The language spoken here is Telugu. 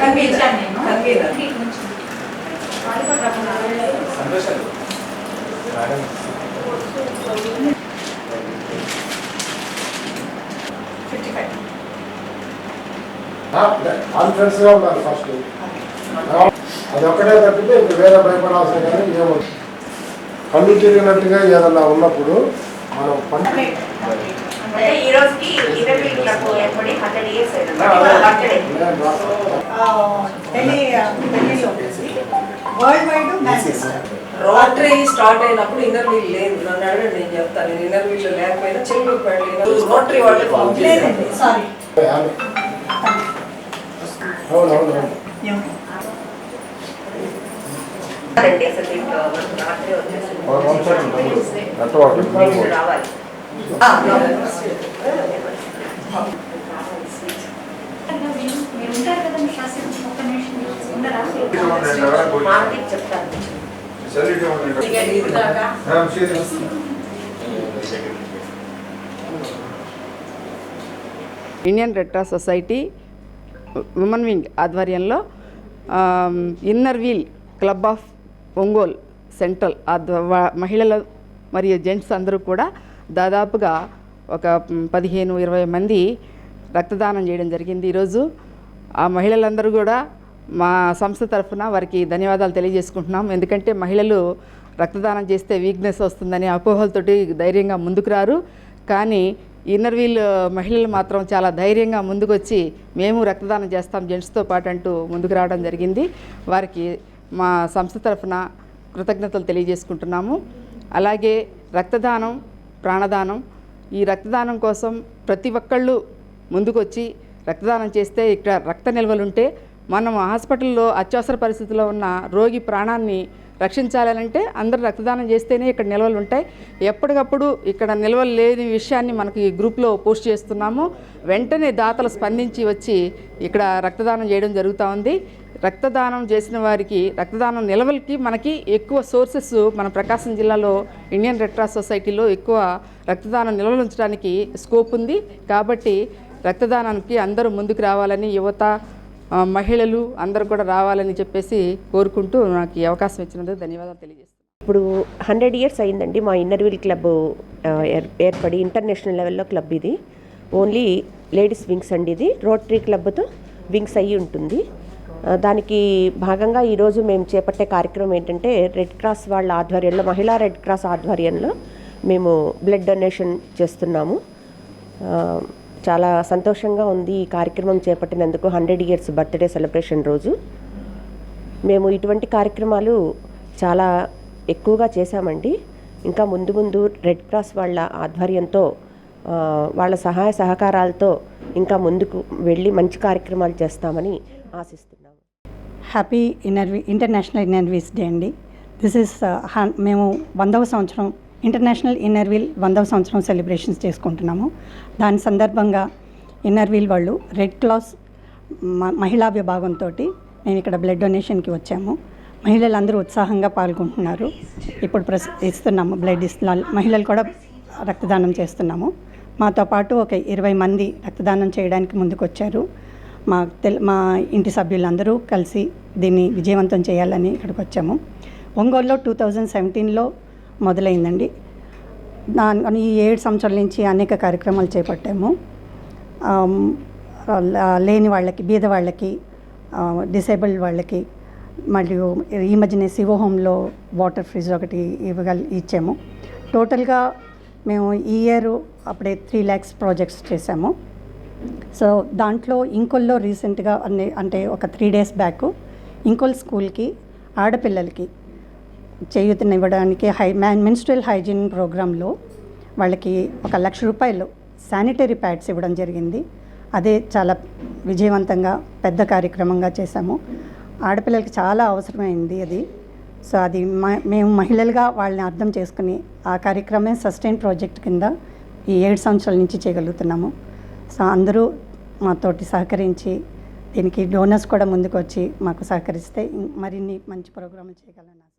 కనిపించాను నేను ఉన్నారు ఫస్ట్ అది. ఒక్కటే తప్పితే ఇంక వేరే భయపడాల్సిన కానీ ఏమో కళ్ళు తిరిగినట్టుగా ఏదన్నా ఉన్నప్పుడు మనం పంట అంటే ఈ రోజుకి ఇరవై క్లబ్ ఏర్పడి హండ్రెడ్ ఇయర్స్ బర్త్డే నేను రాస్తాను. ఢిల్లీ ఢిల్లీలో world wide matches rotary start అయినప్పుడు ఇన్నర్ వీల్ లేదు. నన్ను అడగండి నేను చెప్తాను. నేను ఇన్నర్ వీల్ లేకపోయినా చెల్లు రోటరీ ఫామ్ లేదండి సారీ. రాత్రి వచ్చేసి. రావాలి. Indian red cross society women wing ఆధ్వర్యంలో inner wheel club of Ongole central మహిళలు మరియు జెంట్స్ అందరూ కూడా దాదాపుగా ఒక పదిహేను ఇరవై మంది రక్తదానం చేయడం జరిగింది ఈరోజు. ఆ మహిళలందరూ కూడా మా సంస్థ తరఫున వారికి ధన్యవాదాలు తెలియజేసుకుంటున్నాం. ఎందుకంటే మహిళలు రక్తదానం చేస్తే వీక్నెస్ వస్తుందని అపోహలతోటి ధైర్యంగా ముందుకు రారు. కానీ ఇన్నర్ వీల్ మహిళలు మాత్రం చాలా ధైర్యంగా ముందుకు వచ్చి మేము రక్తదానం చేస్తాం జెంట్స్తో పాటు అంటూ ముందుకు రావడం జరిగింది. వారికి మా సంస్థ తరఫున కృతజ్ఞతలు తెలియజేసుకుంటున్నాము. అలాగే రక్తదానం ప్రాణదానం ఈ రక్తదానం కోసం ప్రతి ఒక్కళ్ళు ముందుకొచ్చి రక్తదానం చేస్తే ఇక్కడ రక్త నిల్వలుంటే మనం హాస్పిటల్లో అత్యవసర పరిస్థితిలో ఉన్న రోగి ప్రాణాన్ని రక్షించాలంటే అందరూ రక్తదానం చేస్తేనే ఇక్కడ నిల్వలు ఉంటాయి ఎప్పటికప్పుడు ఇక్కడ నిల్వలు లేని విషయాన్ని మనకి ఈ గ్రూప్లో పోస్ట్ చేస్తున్నాము. వెంటనే దాతలు స్పందించి వచ్చి ఇక్కడ రక్తదానం చేయడం జరుగుతూ ఉంది. రక్తదానం చేసిన వారికి రక్తదానం నిల్వలకి మనకి ఎక్కువ సోర్సెస్ మన ప్రకాశం జిల్లాలో ఇండియన్ రెడ్ క్రాస్ సొసైటీలో ఎక్కువ రక్తదానం నిల్వలు ఉంచడానికి స్కోప్ ఉంది. కాబట్టి రక్తదానానికి అందరూ ముందుకు రావాలని యువత మహిళలు అందరూ కూడా రావాలని చెప్పేసి కోరుకుంటూ నాకు ఈ అవకాశం ఇచ్చినందుకు ధన్యవాదాలు తెలియజేస్తాను ఇప్పుడు హండ్రెడ్ ఇయర్స్ అయిందండి మా ఇన్నర్విల్ క్లబ్ ఏర్- ఏర్పడి ఇంటర్నేషనల్ లెవెల్లో క్లబ్ ఇది. ఓన్లీ లేడీస్ వింగ్స్ అండి ఇది. రోటరీ క్లబ్తో వింగ్స్ అయ్యి ఉంటుంది. దానికి భాగంగా ఈరోజు మేము చేపట్టే కార్యక్రమం ఏంటంటే రెడ్ క్రాస్ వాళ్ళ ఆధ్వర్యంలో మహిళా రెడ్ క్రాస్ ఆధ్వర్యంలో మేము బ్లడ్ డొనేషన్ చేస్తున్నాము. చాలా సంతోషంగా ఉంది ఈ కార్యక్రమం చేపట్టినందుకు హండ్రెడ్ ఇయర్స్ బర్త్డే సెలబ్రేషన్ రోజు. మేము ఇటువంటి కార్యక్రమాలు చాలా ఎక్కువగా చేశామండి. ఇంకా ముందు ముందు రెడ్ క్రాస్ వాళ్ళ ఆధ్వర్యంతో వాళ్ళ సహాయ సహకారాలతో ఇంకా ముందుకు వెళ్ళి మంచి కార్యక్రమాలు చేస్తామని ఆశిస్తున్నాము హ్యాపీ ఇన్నర్వి ఇంటర్నేషనల్ ఇన్నర్వీస్ డే అండి. దిస్ ఇస్ uh, మేము వందవ సంవత్సరం ఇంటర్నేషనల్ ఇన్నర్వీల్ వందవ సంవత్సరం సెలబ్రేషన్స్ చేసుకుంటున్నాము. దాని సందర్భంగా ఇన్నర్వీల్ వాళ్ళు రెడ్ క్లాస్ మ- మహిళా విభాగంతో మేము ఇక్కడ బ్లడ్ డొనేషన్కి వచ్చాము. మహిళలందరూ ఉత్సాహంగా పాల్గొంటున్నారు. ఇప్పుడు ప్రస్ ఇస్తున్నాము బ్లడ్ ఇస్తున్నా మహిళలు కూడా రక్తదానం చేస్తున్నాము. మాతో పాటు ఒక ఇరవై మంది రక్తదానం చేయడానికి ముందుకు వచ్చారు మా తెల్ మా ఇంటి సభ్యులందరూ కలిసి దీన్ని విజయవంతం చేయాలని ఇక్కడికి వచ్చాము ఒంగోలులో టూ థౌజండ్ సెవెంటీన్లో మొదలైందండి. దాని ఈ ఏడు సంవత్సరాల నుంచి అనేక కార్యక్రమాలు చేపట్టాము. లేని వాళ్ళకి బీద వాళ్ళకి డిసేబుల్డ్ వాళ్ళకి మరియు ఈ మధ్యనే శివహోంలో హోమ్లో వాటర్ ఫ్రిడ్జ్ ఒకటి ఇవ్వగల ఇచ్చాము. టోటల్గా మేము ఈ ఇయర్ అప్పుడే త్రీ ల్యాక్స్ ప్రాజెక్ట్స్ చేసాము సో దాంట్లో ఇంకొల్లో రీసెంట్గా అన్ని అంటే ఒక త్రీ డేస్ బ్యాక్ ఇంకొల్ స్కూల్కి ఆడపిల్లలకి చేయూతనివ్వడానికి హై మ్యాన్ మెన్స్ట్రల్ హైజీన్ ప్రోగ్రాంలో వాళ్ళకి ఒక లక్ష రూపాయలు శానిటరీ ప్యాడ్స్ ఇవ్వడం జరిగింది. అదే చాలా విజయవంతంగా పెద్ద కార్యక్రమంగా చేశాము. ఆడపిల్లలకి చాలా అవసరమైంది అది. సో అది మ- మేము మహిళలుగా వాళ్ళని అర్థం చేసుకుని ఆ కార్యక్రమే సస్టైన్ ప్రాజెక్ట్ కింద ఈ ఏడు సంవత్సరాల నుంచి చేయగలుగుతున్నాము. అందరూ మాతోటి సహకరించి దీనికి డోనర్స్ కూడా ముందుకు వచ్చి మాకు సహకరిస్తే మరిన్ని మంచి ప్రోగ్రాములు చేయగలను